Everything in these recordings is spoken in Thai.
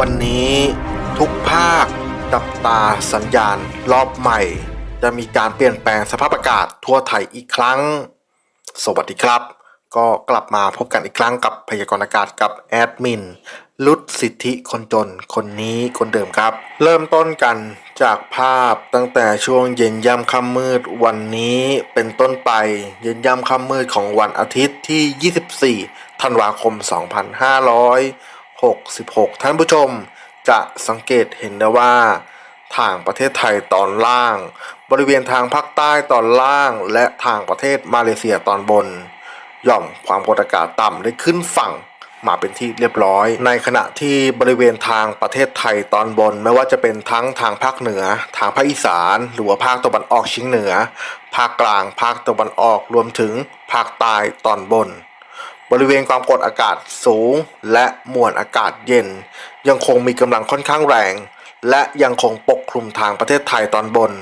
วันนี้ทุกภาคจับตาสัญญาณรอบใหม่ จะมีการเปลี่ยนแปลงสภาพอากาศทั่วไทยอีกครั้ง สวัสดีครับ ก็กลับมาพบกันอีกครั้งกับพยากรณ์อากาศกับแอดมินลุดสิทธิคนจนคนนี้คนเดิมครับ เริ่มต้นกันจากภาพตั้งแต่ช่วงเย็นย่ำค่ำมืดวันนี้เป็นต้นไปเย็นย่ำค่ำมืดของวันอาทิตย์ที่ 24 ธันวาคม 2500 2566 ท่านผู้ชมจะสังเกตเห็นได้ว่า ทางประเทศไทยตอนล่าง บริเวณทางภาคใต้ตอนล่าง และทางประเทศมาเลเซียตอนบนหย่อมความกดอากาศต่ำได้ขึ้นฝั่งมาเป็นที่เรียบร้อย ในขณะที่บริเวณทางประเทศไทยตอนบน ไม่ว่าจะเป็นทั้งทางภาคเหนือ ทางภาคอีสาน หรือว่าภาคตะวันออกเฉียงเหนือ ภาคกลาง ภาคตะวันออกรวมถึงภาคใต้ตอนบน บริเวณความกดอากาศสูง และมวลอากาศเย็น ยังคงมีกำลังค่อนข้างแรง และยังคงปกคลุมทางประเทศไทยตอนบน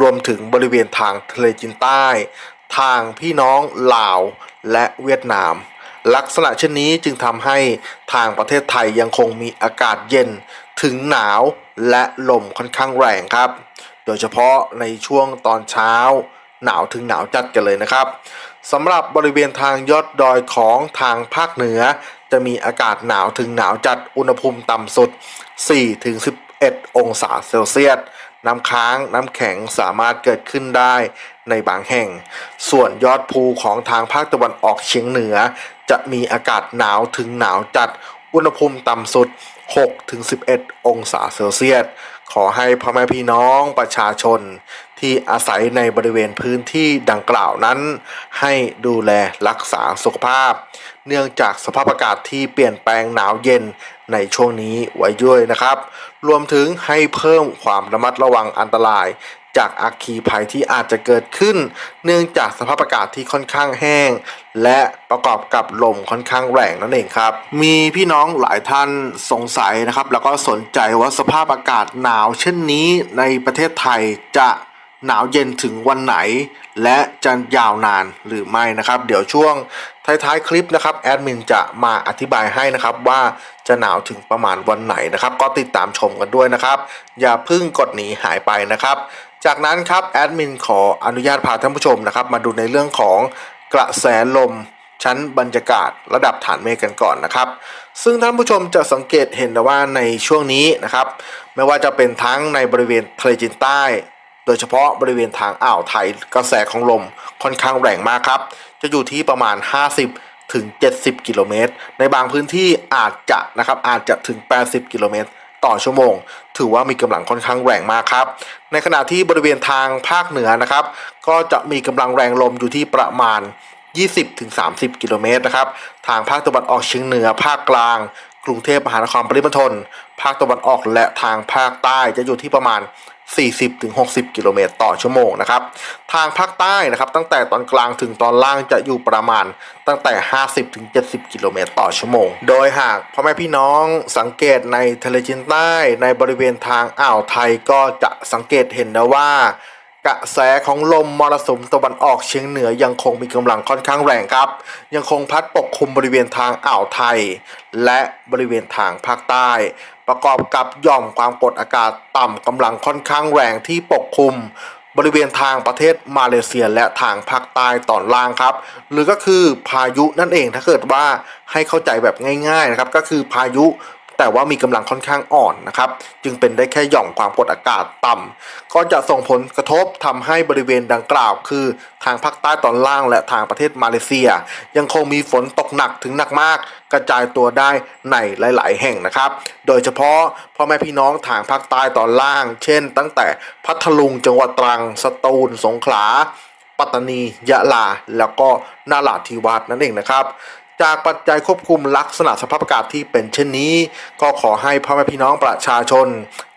รวมถึงบริเวณทางทะเลจีนใต้ ทางพี่น้องลาวและเวียดนาม ลักษณะเช่นนี้จึงทำให้ทางประเทศไทยยังคงมีอากาศเย็น ถึงหนาวและลมค่อนข้างแรงครับ โดยเฉพาะในช่วงตอนเช้า หนาวถึงหนาวจัดกันเลยนะครับ สำหรับบริเวณทางยอดดอยของทางภาคเหนือ จะมีอากาศหนาวถึงหนาวจัดอุณหภูมิต่ำสุด 4-11 องศาเซลเซียส น้ำค้างน้ำแข็งสามารถเกิดขึ้นได้ในบางแห่ง ส่วนยอดภูของทางภาคตะวันออกเฉียงเหนือ จะมีอากาศหนาวถึงหนาวจัดอุณหภูมิต่ำสุด 6-11 องศาเซลเซียส ขอให้พ่อแม่พี่น้องประชาชน ที่อาศัยในบริเวณพื้นที่ดังกล่าวนั้น ให้ดูแลรักษาสุขภาพ เนื่องจากสภาพอากาศที่เปลี่ยนแปลงหนาวเย็นในช่วงนี้ไว้ด้วยนะครับ รวมถึงให้เพิ่มความระมัดระวังอันตราย จากอัคคีภัยที่อาจจะเกิดขึ้น เนื่องจากสภาพอากาศที่ค่อนข้างแห้ง และประกอบกับลมค่อนข้างแรงนั่นเองครับ มีพี่น้องหลายท่านสงสัยนะครับ แล้วก็สนใจว่าสภาพอากาศหนาว เช่นนี้ในประเทศไทยจะ หนาวเย็นถึงวันไหน และจะยาวนานหรือไม่นะครับ เดี๋ยวช่วงท้ายๆคลิปนะครับแอดมินจะมาอธิบายให้นะครับว่าจะหนาวถึงประมาณวันไหนนะครับ ก็ติดตามชมกันด้วยนะครับ อย่าเพิ่งกดหนีหายไปนะครับ จากนั้นครับแอดมินขออนุญาตพาท่านผู้ชมนะครับ มาดูในเรื่องของกระแสลมชั้นบรรยากาศระดับฐานเมฆกันก่อนนะครับ ซึ่งท่านผู้ชมจะสังเกตเห็นได้ว่าในช่วงนี้นะครับ ไม่ว่าจะเป็นทั้งในบริเวณทะเลจีนใต้ โดยเฉพาะบริเวณทางอ่าวไทยกระแสของลมค่อนข้างแรงมากครับ จะอยู่ที่ประมาณ 50 ถึง 70 กิโลเมตร ในบางพื้นที่อาจจะนะครับอาจจะถึง 80 กิโลเมตรต่อชั่วโมง ถือว่ามีกำลังค่อนข้างแรงมากครับ ในขณะที่บริเวณทางภาคเหนือนะครับ ก็จะมีกำลังแรงลมอยู่ที่ประมาณ 20-30 กิโลเมตรนะครับ ทางภาคตะวันออกเฉียงเหนือภาคกลางกรุงเทพมหานครปริมณฑลภาคตะวันออกและทางภาคใต้จะอยู่ที่ประมาณ 40-60 กิโลเมตรต่อชั่วโมงนะครับ ทางภาคใต้นะครับตั้งแต่ตอนกลางถึงตอนล่างจะอยู่ประมาณตั้งแต่ 50-70 กิโลเมตรต่อชั่วโมง โดยหากพ่อแม่พี่น้องสังเกตในทะเลจีนใต้ในบริเวณทางอ่าวไทยก็จะสังเกตเห็นนะว่า กระแสของลมมรสุมตะวันออกเฉียงเหนือยังคงมีกำลังค่อนข้างแรงครับ ยังคงพัดปกคลุมบริเวณทางอ่าวไทย และบริเวณทางภาคใต้ ประกอบกับย่อมความกดอากาศต่ำกำลังค่อนข้างแรงที่ปกคลุมบริเวณทางประเทศมาเลเซียและทางภาคใต้ตอนล่างครับ หรือก็คือพายุนั่นเองถ้าเกิดว่าให้เข้าใจแบบง่าย ๆนะครับ ก็คือพายุ แต่ว่ามีกำลังค่อนข้างอ่อนนะครับจึงเป็นได้แค่หย่อมความกดอากาศต่ำก็จะส่งผลกระทบทำให้บริเวณดังกล่าว คือทางภาคใต้ตอนล่างและทางประเทศมาเลเซีย ยังคงมีฝนตกหนักถึงหนักมาก กระจายตัวได้ในหลาย ๆ แห่งนะครับ โดยเฉพาะพ่อแม่พี่น้องทางภาคใต้ตอนล่าง เช่น ตั้งแต่พัทลุงจังหวัดตรัง สตูล สงขลาปัตตานี ยะลา แล้วก็นาราธิวาสนั่นเองนะครับ จากปัจจัยควบคุมลักษณะสภาพอากาศที่เป็นเช่นนี้ ก็ขอให้พ่อแม่พี่น้องประชาชน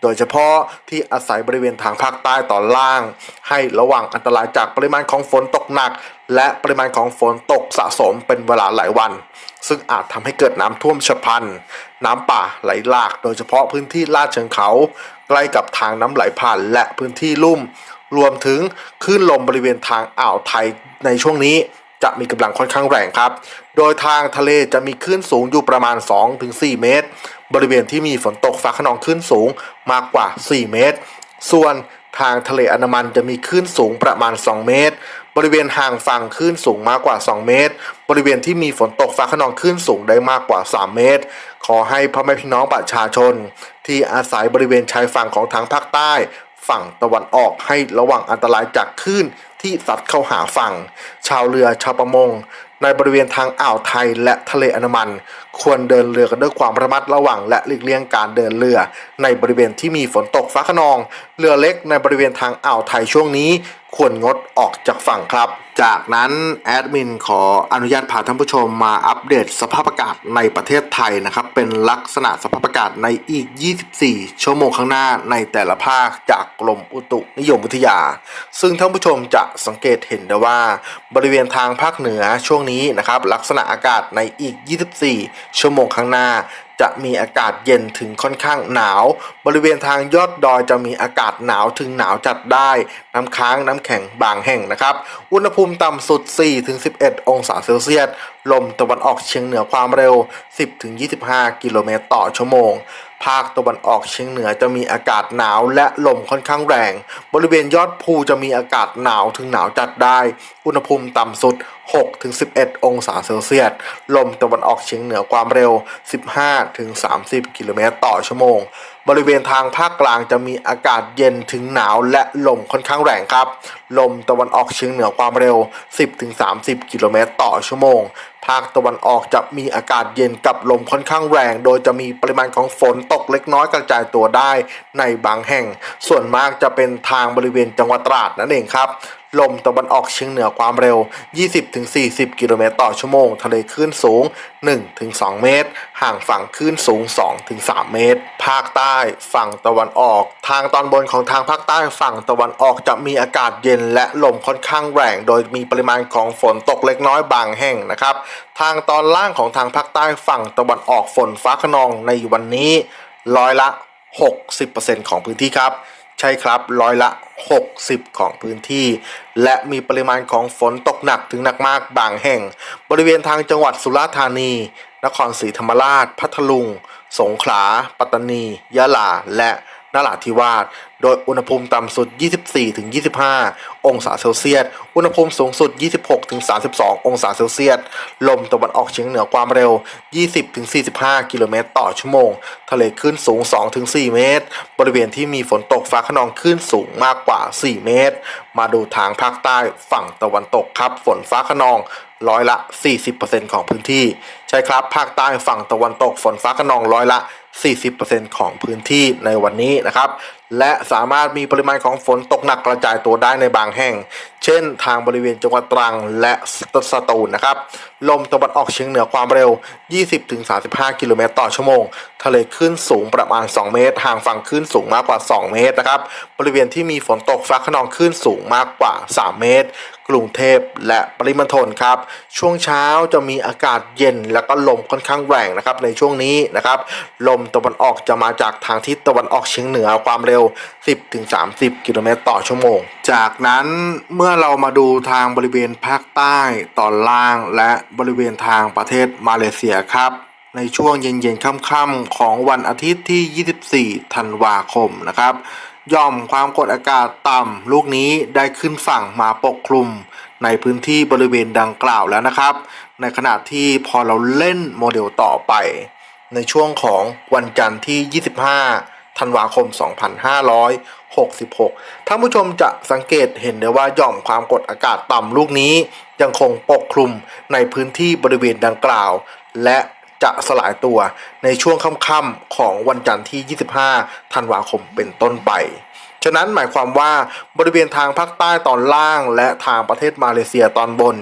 โดยเฉพาะที่อาศัยบริเวณทางภาคใต้ตอนล่าง ให้ระวังอันตรายจากปริมาณของฝนตกหนัก และปริมาณของฝนตกสะสมเป็นเวลาหลายวัน ซึ่งอาจทำให้เกิดน้ำท่วมฉับพลัน น้ำป่าไหลหลาก โดยเฉพาะพื้นที่ลาดเชิงเขา ใกล้กับทางน้ำไหลผ่านและพื้นที่ลุ่ม รวมถึงคลื่นลมบริเวณทางอ่าวไทยในช่วงนี้ จะมีกำลังค่อนข้างแรงครับ โดยทางทะเลจะมีคลื่นสูงอยู่ประมาณ 2-4 เมตร บริเวณที่มีฝนตกฟ้าขนองคลื่นสูงมากกว่า 4 เมตร ส่วนทางทะเลอันดามันจะมีคลื่นสูงประมาณ 2 เมตร บริเวณห่างฝั่งคลื่นสูงมากกว่า 2 เมตร บริเวณที่มีฝนตกฟ้าขนองคลื่นสูงได้มากกว่า 3 เมตร ขอให้พ่อแม่พี่น้องประชาชน ที่อาศัยบริเวณชายฝั่งของทางภาคใต้ ฝั่งตะวันออกให้ระวังอันตรายจากคลื่น ที่สัดเข้าหาฝั่ง ชาวเรือชาวประมง ในบริเวณทางอ่าวไทยและทะเลอันมัน ควรเดินเรือกันด้วยความระมัดระวัง และหลีกเลี่ยงการเดินเรือ ในบริเวณที่มีฝนตกฟ้าขนอง เรือเล็กในบริเวณทางอ่าวไทยช่วงนี้ ควรงดออกจากฝั่งครับ จากนั้นแอดมินขออนุญาตพาท่านผู้ชมมาอัปเดตสภาพอากาศในประเทศไทยนะครับ เป็นลักษณะสภาพอากาศในอีก 24 ชั่วโมงข้างหน้าในแต่ละภาคจากกรมอุตุนิยมวิทยา ซึ่งท่านผู้ชมจะสังเกตเห็นได้ว่า บริเวณทางภาคเหนือช่วงนี้นะครับ ลักษณะอากาศในอีก 24 ชั่วโมงข้างหน้าจะมีอากาศเย็นถึงค่อนข้างหนาว บริเวณทางยอดดอยจะมีอากาศหนาวถึงหนาวจัดได้ น้ำค้างน้ำแข็งบางแห่งนะครับ อุณหภูมิต่ำสุด 4-11 องศาเซลเซียส ลมตะวันออกเฉียงเหนือความเร็ว 10-25 กิโลเมตรต่อชั่วโมง ภาคตะวันออกเฉียงเหนือจะมีอากาศหนาวและลมค่อนข้างแรง บริเวณยอดภูจะมีอากาศหนาวถึงหนาวจัดได้ อุณหภูมิต่ำสุด 6-11 องศาเซลเซียส ลมตะวันออกเฉียงเหนือความเร็ว 15-30 กิโลเมตรต่อชั่วโมง บริเวณทางภาคกลางจะมีอากาศเย็นถึงหนาวและลมค่อนข้างแรงครับ ลมตะวันออกเฉียงเหนือความเร็ว 10-30 กิโลเมตรต่อชั่วโมง ภาคตะวันออกจะมีอากาศเย็นกับลมค่อนข้างแรง โดยจะมีปริมาณของฝนตกเล็กน้อยกระจายตัวได้ในบางแห่ง ส่วนมากจะเป็นทางบริเวณจังหวัดตราดนั่นเองครับ ลมตะวันออกเฉียงเหนือความเร็ว 20-40 กิโลเมตรต่อชั่วโมง ทะเลคลื่นสูง 1-2 เมตร ห่างฝั่งคลื่นสูง 2-3 เมตร ภาคใต้ฝั่งตะวันออก ทางตอนบนของทางภาคใต้ฝั่งตะวันออกจะมีอากาศเย็นและลมค่อนข้างแรง โดยมีปริมาณของฝนตกเล็กน้อยบางแห่งนะครับ ทางตอนล่างของทางภาคใต้ฝั่งตะวันออกฝนฟ้าขนองในวันนี้ร้อยละ 60%ของพื้นที่ครับ ใช่ครับร้อยละ 60 ของพื้นที่ และมีปริมาณของฝนตกหนักถึงหนักมากบางแห่ง บริเวณทางจังหวัดสุราษฎร์ธานี นครศรีธรรมราช พัทลุง สงขลา ปัตตานี ยะลา และนราธิวาส โดยอุณหภูมิต่ำสุด 24-25 องศาเซลเซียส อุณหภูมิสูงสุด 26-32 องศาเซลเซียส ลมตะวันออกเฉียงเหนือความเร็ว 20-45 กิโลเมตรต่อชั่วโมง ทะเลคลื่นสูง 2-4 เมตร บริเวณที่มีฝนตกฟ้าขนองคลื่นสูงมากกว่า 4 เมตร มาดูทางภาคใต้ฝั่งตะวันตกครับ ฝนฟ้าขนองร้อยละ 40%ของพื้นที่ ใช่ครับ ภาคใต้ฝั่งตะวันตกฝนฟ้าขนองร้อยละ 40% 40%ของพื้นที่ในวันนี้นะครับ และสามารถมีปริมาณของฝนตกหนักกระจายตัวได้ในบางแห่ง เช่นทางบริเวณจังหวัดตรังและสตูลนะครับ ลมตะวันออกเฉียงเหนือความเร็ว 20-35 กิโลเมตรต่อชั่วโมง ทะเลคลื่นสูงประมาณ 2 เมตร ห่างฝั่งคลื่นสูงมากกว่า 2 เมตรนะครับ บริเวณที่มีฝนตกฟ้าขนองคลื่นสูงมากกว่า 3 เมตร กรุงเทพและปริมณฑลครับ ช่วงเช้าจะมีอากาศเย็นแล้วก็ลมค่อนข้างแรงนะครับในช่วงนี้นะครับ ลมตะวันออกจะมาจากทางทิศตะวันออกเฉียงเหนือความเร็ว 10-30 กิโลเมตรต่อชั่วโมง จากนั้นเมื่อเรามาดูทางบริเวณภาคใต้ตอนล่างและบริเวณทางประเทศมาเลเซียครับในช่วงเย็นๆ ค่ำๆ ของวันอาทิตย์ที่ 24 ธันวาคมนะครับ ย่อมความกดอากาศต่ำลูกนี้ได้ขึ้นฝั่งมาปกคลุมในพื้นที่บริเวณดังกล่าวแล้วนะครับ ในขณะที่พอเราเล่นโมเดลต่อไป ในช่วงของวันจันทร์ที่ 25 ธันวาคม 2566 ท่านผู้ชมจะสังเกตเห็นได้ว่าหย่อมความกดอากาศต่ำลูกนี้ยังคงปกคลุมในพื้นที่บริเวณดังกล่าว และ จะสลายตัวในช่วงค่ำๆของวันจันทร์ที่ 25 ธันวาคมเป็นต้นไป ฉะนั้นหมายความว่าบริเวณทางภาคใต้ตอนล่าง และทางประเทศมาเลเซียตอนบน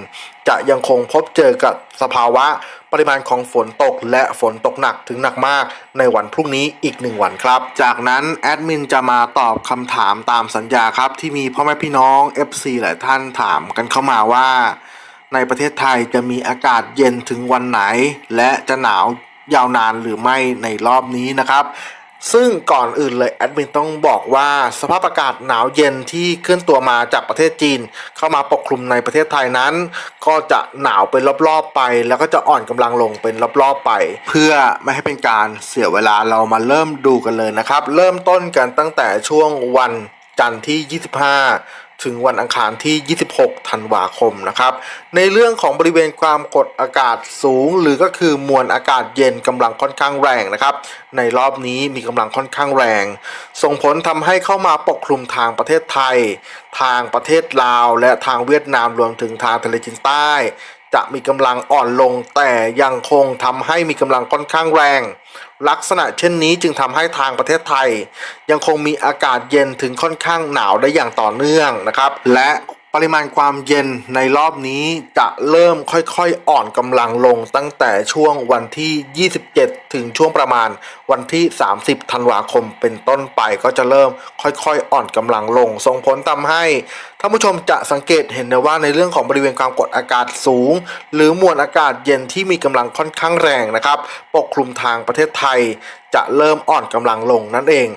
จะยังคงพบเจอกับสภาวะปริมาณของฝนตกและฝนตกหนักถึงหนักมากในวันพรุ่งนี้อีกหนึ่งวันครับ จากนั้นแอดมินจะมาตอบคำถามตามสัญญาครับ ที่มีพ่อแม่พี่น้อง FC หลายท่านถามกันเข้ามาว่า ในประเทศไทยจะมีอากาศเย็นถึงวันไหน และจะหนาวยาวนานหรือไม่ในรอบนี้นะครับ ซึ่งก่อนอื่นเลยแอดมินต้องบอกว่าสภาพอากาศหนาวเย็นที่เคลื่อนตัวมาจากประเทศจีน เข้ามาปกคลุมในประเทศไทยนั้น ก็จะหนาวเป็นรอบๆไป แล้วก็จะอ่อนกำลังลงเป็นรอบๆไป เพื่อไม่ให้เป็นการเสียเวลาเรามาเริ่มดูกันเลยนะครับ เริ่มต้นกันตั้งแต่ช่วงวันจันทร์ที่ 25 ถึงวันอังคารที่ 26 ธันวาคมนะครับ ในเรื่องของบริเวณความกดอากาศสูง หรือก็คือมวลอากาศเย็นกำลังค่อนข้างแรงนะครับ ในรอบนี้มีกำลังค่อนข้างแรง ส่งผลทำให้เข้ามาปกคลุมทางประเทศไทย ทางประเทศลาว และทางเวียดนามรวมถึงทางทะเลจีนใต้ จะมีกำลังอ่อนลงแต่ยังคงทำให้มีกำลังค่อนข้างแรง ลักษณะเช่นนี้จึงทำให้ทางประเทศไทย ยังคงมีอากาศเย็นถึงค่อนข้างหนาวได้อย่างต่อเนื่องนะครับ และ ปริมาณความเย็นในรอบนี้จะเริ่มค่อยๆ อ่อนกำลังลงตั้งแต่ช่วงวันที่ 27 ถึงช่วงประมาณวันที่ 30 ธันวาคมเป็นต้นไปก็จะเริ่มค่อยๆ อ่อนกำลังลง ส่งผลทำให้ท่านผู้ชมจะสังเกตเห็นได้ว่าในเรื่องของบริเวณความกดอากาศสูง หรือมวลอากาศเย็นที่มีกำลังค่อนข้างแรงนะครับ ปกคลุมทางประเทศไทย จะเริ่มอ่อนกำลังลงนั่นเอง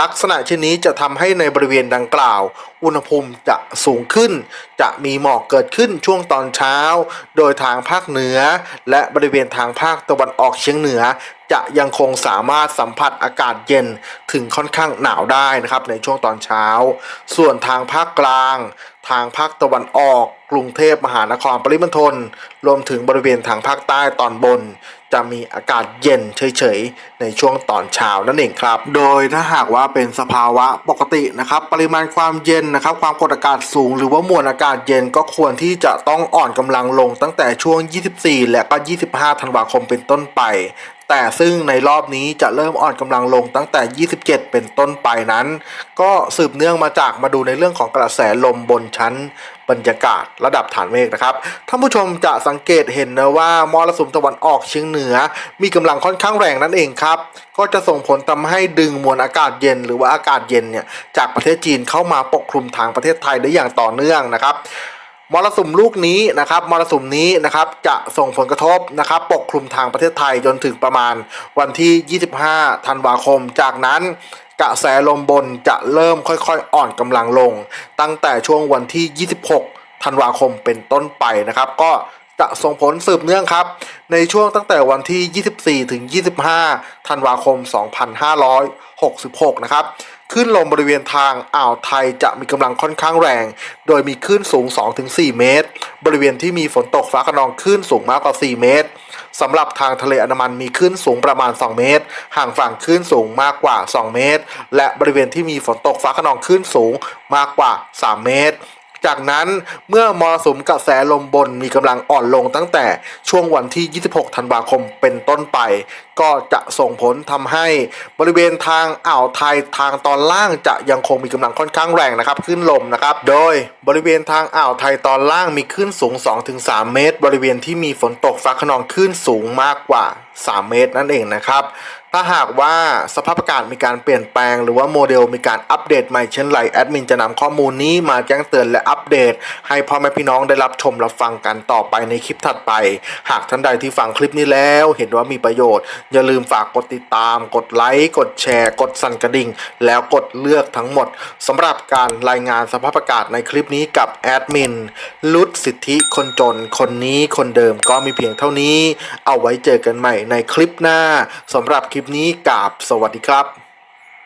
ลักษณะเช่นนี้จะทำให้ในบริเวณดังกล่าว อุณหภูมิจะสูงขึ้น จะมีหมอกเกิดขึ้นช่วงตอนเช้า โดยทางภาคเหนือ และบริเวณทางภาคตะวันออกเฉียงเหนือ จะยังคงสามารถสัมผัสอากาศเย็นถึงค่อนข้างหนาวได้นะครับในช่วงตอนเช้า ส่วนทางภาคกลาง ทางภาคตะวันออก กรุงเทพมหานครปริมณฑลรวมถึงบริเวณทางภาคใต้ตอนบน จะมีอากาศเย็นเฉยๆ ในช่วงตอนเช้านั่นเองครับ โดยถ้าหากว่าเป็นสภาวะปกตินะครับ ปริมาณความเย็นนะครับ ความกดอากาศสูง หรือว่ามวลอากาศเย็นก็ควรที่จะต้องอ่อนกำลังลงตั้งแต่ช่วง 24 และก็ 25 ธันวาคมเป็นต้นไปแต่ซึ่งในรอบนี้จะเริ่มอ่อนกำลังลงตั้งแต่ 27 เป็นต้นไปนั้น ก็สืบเนื่องมาจากมาดูในเรื่องของกระแสลมบนชั้น บรรยากาศระดับฐานเมฆนะครับท่านผู้ชมจะสังเกตเห็นนะว่ามรสุมตะวันออกเฉียงเหนือ มีกำลังค่อนข้างแรงนั่นเองครับก็จะส่งผลทำให้ดึงมวลอากาศเย็น หรือว่าอากาศเย็นเนี่ยจากประเทศจีนเข้ามาปกคลุมทางประเทศไทยได้อย่างต่อเนื่องนะครับมรสุมลูกนี้นะครับมรสุมนี้นะครับจะส่งผลกระทบนะครับปกคลุมทางประเทศไทยจนถึงประมาณวันที่ 25 ธันวาคม จากนั้น กระแสลมบนจะเริ่มค่อยๆ อ่อนกำลังลง ตั้งแต่ช่วงวันที่ 26 ธันวาคมเป็นต้นไปนะครับ ก็จะส่งผลสืบเนื่องครับ ในช่วงตั้งแต่วันที่ 24 ถึง 25 ธันวาคม 2566 นะครับ ขึ้นลมบริเวณทางอ่าวไทยจะมีกำลังค่อนข้างแรง โดยมีคลื่นสูง 2-4 เมตร บริเวณที่มีฝนตกฟ้าขนองคลื่นสูงมากกว่า 4 เมตรสำหรับทางทะเลอันดามันมีคลื่นสูงประมาณ 2 เมตร ห่างฝั่งคลื่นสูงมากกว่า 2 เมตร และบริเวณที่มีฝนตกฟ้าขนองคลื่นสูงมากกว่า 3 เมตร จากนั้นเมื่อมรสุมกระแสลมบนมีกำลังอ่อนลงตั้งแต่ช่วงวันที่ 26 ธันวาคมเป็นต้นไป ก็จะส่งผลทำให้บริเวณทางอ่าวไทยทางตอนล่างจะยังคงมีกำลังค่อนข้างแรงนะครับขึ้นลมนะครับ โดยบริเวณทางอ่าวไทยตอนล่างมีคลื่นสูง 2-3 เมตร บริเวณที่มีฝนตกฟ้าขนองคลื่นสูงมากกว่า 3 เมตรนั่นเองนะครับ ถ้าหากว่าสภาพอากาศมีการเปลี่ยนแปลง หรือว่าโมเดลมีการอัปเดตใหม่เช่นไรแอดมินจะนำข้อมูลนี้มาแจ้งเตือนและอัปเดต ให้พ่อแม่พี่น้องได้รับชมรับฟังกันต่อไปในคลิปถัดไป หากท่านใดที่ฟังคลิปนี้แล้ว เห็นว่ามีประโยชน์ อย่าลืมฝากกดติดตาม กดไลค์กดแชร์ กดสั่นกระดิ่ง แล้วกดเลือกทั้งหมดสำหรับการรายงานสภาพอากาศในคลิปนี้กับแอดมินลุดสิทธิคนจนคนนี้คนเดิมก็มีเพียงเท่านี้ เอาไว้เจอกันใหม่ในคลิปหน้าสำหรับคลิปนี้กราบสวัสดีครับ